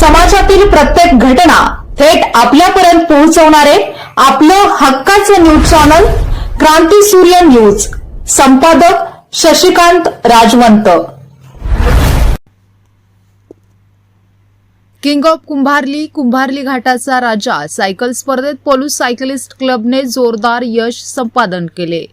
समाजातील प्रत्येक घटना थेट आपल्यापर्यंत पोहोचवणारे आपलं हक्काचं न्यूज चॅनल क्रांती सूर्य न्यूज. संपादक शशिकांत राजवंत. किंग ऑफ कुंभारली कुंभारली घाटाचा राजा सायकल स्पर्धेत पोलूस सायकलिस्ट क्लबने जोरदार यश संपादन केले.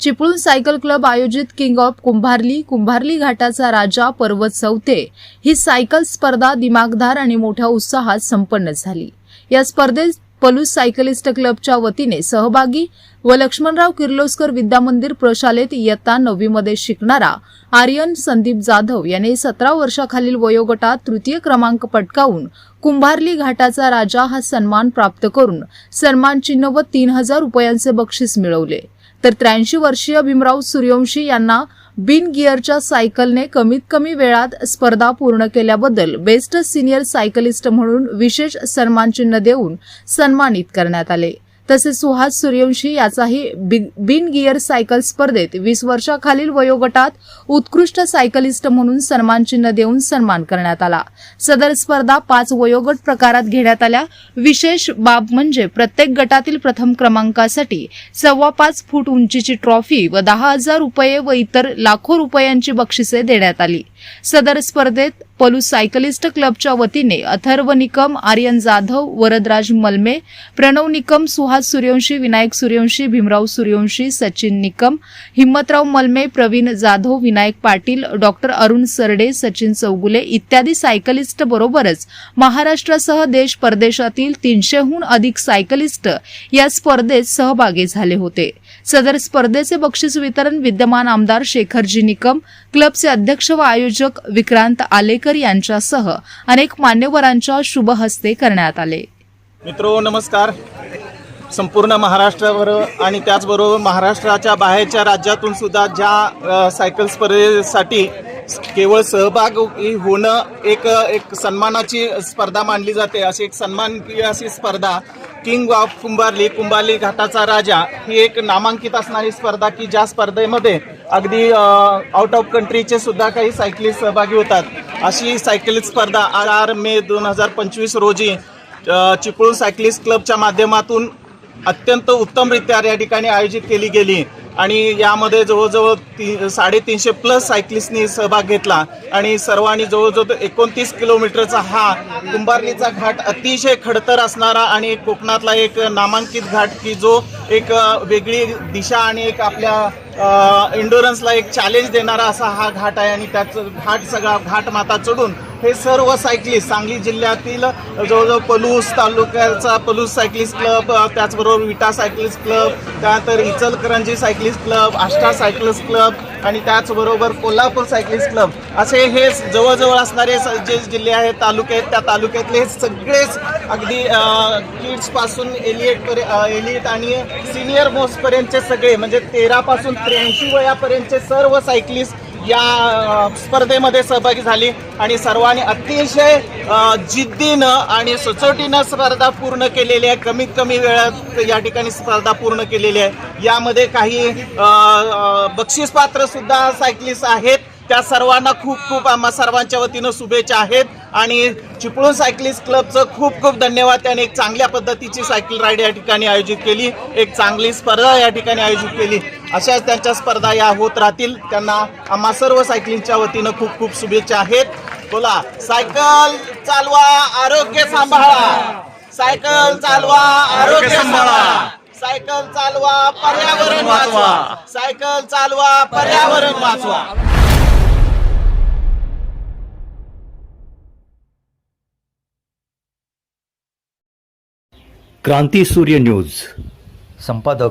चिपळूण सायकल क्लब आयोजित किंग ऑफ कुंभारली कुंभारली घाटाचा राजा पर्वत चौथे ही सायकल स्पर्धा दिमागदार आणि मोठ्या उत्साहात संपन्न झाली. या स्पर्धेत पलूस सायकलिस्ट क्लबच्या वतीने सहभागी व लक्ष्मणराव किर्लोस्कर विद्यामंदिर प्रशालेत इयत्ता नववीमध्ये शिकणारा आर्यन संदीप जाधव याने सतरा वर्षाखालील वयोगटात तृतीय क्रमांक पटकावून कुंभारली घाटाचा राजा हा सन्मान प्राप्त करून सन्मान चिन्ह व तीन हजार रुपयांचे बक्षीस मिळवले. तर त्र्याऐंशी वर्षीय भीमराव सूर्यवंशी यांना बिन गिअरच्या सायकलने कमीत कमी वेळात स्पर्धा पूर्ण केल्याबद्दल बेस्ट सिनियर सायकलिस्ट म्हणून विशेष सन्मानचिन्ह देऊन सन्मानित करण्यात आले. तसेच सुहास सूर्यवंशी याचाही बिन गिअर सायकल स्पर्धेत वीस वर्षाखालील वयोगटात उत्कृष्ट सायकलिस्ट म्हणून सन्मानचिन्ह देऊन सन्मान करण्यात आला. सदर स्पर्धा पाच वयोगट प्रकारात घेण्यात आल्या. विशेष बाब म्हणजे प्रत्येक गटातील प्रथम क्रमांकासाठी सव्वा पाच फूट उंचीची ट्रॉफी व दहा हजार रुपये व इतर लाखो रुपयांची बक्षिसे देण्यात आली. सदर स्पर्धेत पलू सायकलिस्ट क्लबच्या वतीने अथर्व निकम आर्यन जाधव वरदराज मलमे प्रणव निकम सुहास सूर्यवंशी विनायक सूर्यवंशी भीमराव सूर्यवंशी सचिन निकम हिम्मतराव मलमे प्रवीण जाधव विनायक पाटील डॉक्टर अरुण सरडे सचिन चौगुले इत्यादी सायकलिस्ट बरोबरच महाराष्ट्रासह देश परदेशातील तीनशेहून अधिक सायकलिस्ट या स्पर्धेत सहभागी झाले होते. सदर स्पर्धेचे बक्षीस वितरण विद्यमान आमदार शेखरजी निकम क्लबचे अध्यक्ष व आयोजक विक्रांत आलेकर यांच्यासह अनेक मान्यवरांच्या शुभ हस्ते करण्यात आले. मित्रो नमस्कार. संपूर्ण महाराष्ट्रावर आणि त्याचबरोबर महाराष्ट्राच्या बाहेरच्या राज्यातून सुद्धा ज्या सायकल स्पर्धेसाठी केवळ सहभागी होणं एक एक सन्मानाची स्पर्धा मानली जाते. अशी एक सन्मानकीय अशी स्पर्धा किंग ऑफ कुंभारली कुंभारली घाटाचा राजा ही एक नामांकित असणारी स्पर्धा की ज्या स्पर्धेमध्ये अगदी आउट ऑफ कंट्रीचे सुद्धा काही सायकलिस्ट सहभागी होतात. अशी सायकल स्पर्धा आर मे दोन हजार पंचवीस रोजी चिपळूण सायकलिस्ट क्लबच्या माध्यमातून अत्यंत उत्तमरित्या या ठिकाणी आयोजित केली गेली. आणि यामध्ये जवळजवळ ती साडेतीनशे प्लस सायकलिस्टनी सहभाग घेतला. आणि सर्वांनी जवळजवळ एकोणतीस किलोमीटरचा हा कुंभारलीचा घाट अतिशय खडतर असणारा आणि एक कोकणातला एक नामांकित घाट की जो एक वेगळी दिशा आणि एक आपल्या इंडोरन्सला एक चॅलेंज देणारा असा हा घाट आहे आणि त्याचं घाट सगळा घाट माता चढून हे सर्व सायकलिस्ट सांगली जिल्ह्यातील जवळजवळ पलूस तालुक्याचा पलूस सायकलिस्ट क्लब त्याचबरोबर विटा सायकलिस्ट क्लब त्यानंतर Ichalkaranji cyclist club Ashta cyclist club आणि त्याचबरोबर कोल्हापूर सायकलिस्ट क्लब असे हे जवळजवळ असणारे स- जे जिल्हे आहेत तालुके आहेत त्या तालुक्यातले हे सगळेच अगदी किड्सपासून एलिएट एलिएट आणि सिनियर मोस्टपर्यंतचे सगळे म्हणजे तेरापासून त्र्याऐंशी वयापर्यंतचे सर्व सायकलिस्ट या स्पर्धेमध्ये सहभागी झाली आणि सर्वांनी अतिशय जिद्दीनं आणि सचोटीनं स्पर्धा पूर्ण केलेली आहे. कमीत कमी वेळात या ठिकाणी स्पर्धा पूर्ण केलेली आहे. यामध्ये काही अ, अ, बक्षीसपात्र सुद्धा सायकलिस्ट आहेत. त्या सर्वांना खूप खूप आम्हा सर्वांच्या वतीनं शुभेच्छा आहेत. आणि चिपळूण सायकलिस्ट क्लबचं खूप खूप धन्यवाद. त्याने एक चांगल्या पद्धतीची सायकल राईड या ठिकाणी आयोजित केली. एक चांगली स्पर्धा या ठिकाणी आयोजित केली. अशाच त्यांच्या स्पर्धा या होत राहतील. त्यांना आम्हा सर्व सायकलिंगच्या वतीनं खूप खूप शुभेच्छा आहेत. बोला सायकल चालवा आरोग्य सांभाळा. सायकल चालवा आरोग्य सांभाळा. सायकल चालवा पर्यावरण वाचवा. सायकल चालवा पर्यावरण वाचवा. क्रांती सूर्य न्यूज. संपादक